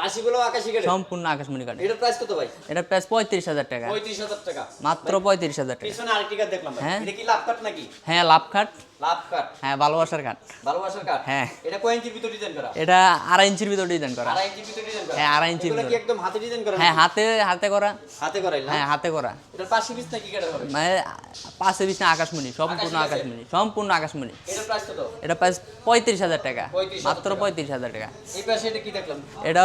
আকাশি সম্পূর্ণ আকাশমণি কাঠের। এটার প্রাইস কত ভাই? এটা প্রাইস পঁয়ত্রিশ হাজার টাকা। পঁয়ত্রিশ হাজার টাকা। মাত্র পঁয়ত্রিশ হাজার টাকা। পিছনে আরেকটি দেখলাম ভাই। হ্যাঁ। এটা কি লাভ নাকি? হ্যাঁ লাভ কাঠ। লাভ হ্যাঁ ভালোবাসার কাঠ। ভালোবাসার হ্যাঁ। এটা কয় ইঞ্চির ভিতর ডিজাইন করা? এটা আড়াই ইঞ্চির ভিতর ডিজাইন করা। আড়াই ইঞ্চির ভিতর ডিজাইন করা। হ্যাঁ, আড়াই ইঞ্চির ভিতরে। একদম হাতে ডিজাইন করা হ্যাঁ হাতে হাতে করা। হাতে করাই না? হ্যাঁ হাতে করা। এটার পাশে নাকি কাঠের হবে? মানে পাশে আকাশমণি সম্পূর্ণ আকাশমণি সম্পূর্ণ আকাশমণি। এটার প্রাইস কত? এটা প্রাইস পঁয়ত্রিশ হাজার টাকা। মাত্র টাকা। পঁয়ত্রিশ হাজার টাকা। এই পাশে এটা কি দেখলাম? এটা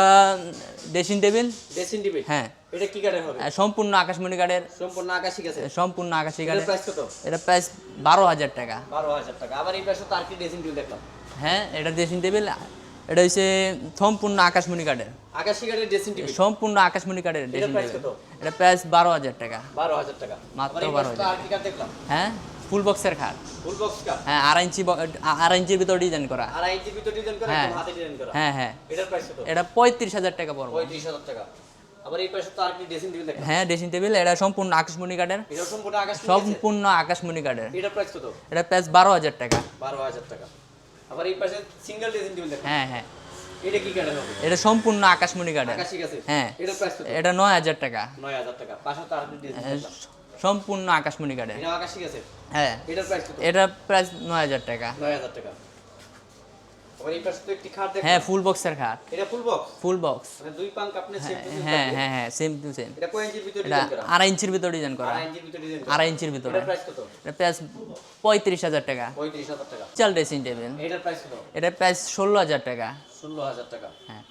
ড্রেসিং টেবিল? ড্রেসিং টেবিল হ্যাঁ। এটা কি কাঠের হবে? সম্পূর্ণ আকাশমণি কাঠের। সম্পূর্ণ আকাশি গাছে সম্পূর্ণ আকাশি কাঠের। প্রাইস কত? এটা প্রাইস বারো হাজার টাকা। বারো হাজার টাকা। আবার এই পাশে তো আরেকটি ড্রেসিং টেবিল দেখলাম। হ্যাঁ এটা ড্রেসিং টেবিল এটা হচ্ছে সম্পূর্ণ আকাশমণি কাঠের। আকাশি কাঠের ড্রেসিং টেবিল সম্পূর্ণ আকাশমণি কাঠের ড্রেসিং টেবিল কত? এটা প্রাইস বারো হাজার টাকা। বারো হাজার টাকা। মাত্র আবার এই 12,000 পাশে তো আরেকটি কাঠ দেখলাম। হ্যাঁ? ফুল বক্সের খাট। ফুল বক্স কাঠ হ্যাঁ আড়াই ইঞ্চি ব- আড়াই ইঞ্চির ভিতর ডিজাইন করা। আড়াই ইঞ্চির ভিতর ডিজাইন করা হ্যাঁ। হাতে ডিজাইন করা। হ্যাঁ হ্যাঁ। এটার প্রাইস কত? এটা পঁয়ত্রিশ হাজার টাকা পড়বে। পঁয়ত্রিশ হাজার টাকা। আবার এই পাশে তো আরেকটি ড্রেসিং টেবিল দেখলাম। হ্যাঁ ড্রেসিং টেবিল এটা সম্পূর্ণ আকাশমণি কাঠের। এটা সম্পূর্ণ আকাশ সম্পূর্ণ আকাশমণি কাঠের। এটার প্রাইস কত? এটা প্রাইস বারো হাজার টাকা। বারো হাজার টাকা। আবার এই পাশে সিঙ্গেল ড্রেসিং টেবিল দেখলাম। হ্যাঁ হ্যাঁ। এটা কি কাঠের হবে? এটা সম্পূর্ণ আকাশমণি কাঠের। আকাশি গাছে হ্যাঁ। এটার প্রাইস কত? এটা নয় হাজার টাকা। নয় হাজার টাকা। পাশে তো আরেকটি ড্রেসিং হ্যাঁ, দেখলাম। সম্পূর্ণ আকাশমণি কাঠের হ্যাঁ। এটার প্রাইস কত? এটা প্রাইস নয় হাজার টাকা। নয় হাজার হ্যাঁ ফুল বক্সের খাট। এটা ফুল বক্স ফুল বক্স মানে দুই পাঙ্ক আপনি সেম টু সেম হ্যাঁ হ্যাঁ হ্যাঁ সেম টু সেম এটা কয় ইঞ্চির ভিতর ডিজাইন করা? আড়াই ইঞ্চির ভিতর ডিজাইন করা। আড়াই ইঞ্চির ভিতর ডিজাইন করা। আড়াই ইঞ্চির ভিতরে। এটার প্রাইস কত? এটা প্রাইস পঁয়ত্রিশ হাজার টাকা। টাকা। চাল ড্রেসিং টেবিল এটার প্রাইস কত? এটা প্রাইস ষোলো হাজার টাকা। টাকা। হ্যাঁ।